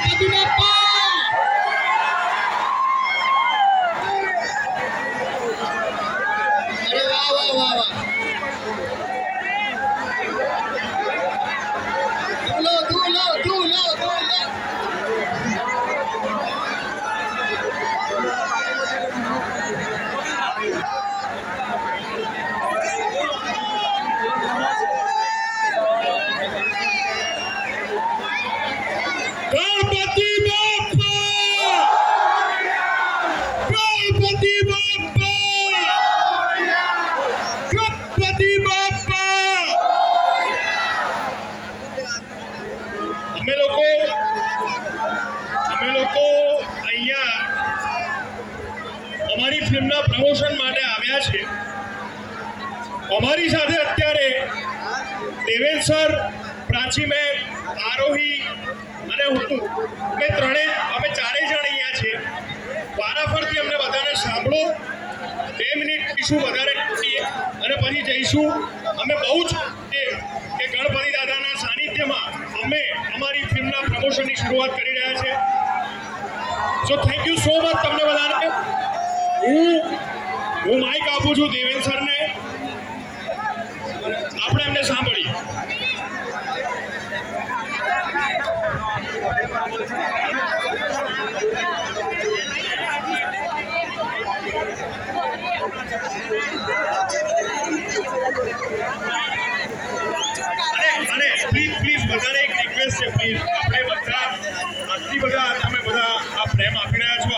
ગણપતિ ગણપતિ બાપ્પા ગણપતિ બાપ્પા અમે લોકો અમે લોકો અહીંયા અમારી ફિલ્મના પ્રમોશન માટે આવ્યા છે. અમારી સાથે અત્યારે દેવેન સર, પ્રાચી મેમ આરોહી અને હું મેં ત્રણેય અમે ચારેય જણ અહીંયા છે વારાફરતી અમને સાંભળો બે મિનિટ પીશું, વધારે છીએ અને પછી જઈશું. અમે બહુ જ કે ગણપતિ દાદાના સાનિધ્યમાં અમે અમારી ફિલ્મના પ્રમોશનની શરૂઆત કરી રહ્યા છે. So thank you so much તમને બધાને. હું હું માઇક આપું છું દેવેન સરને. આપણે એમને સાંભળ સંદેશ આપણે બધા તમે બધા આ પ્રેમ આપી રહ્યા છો.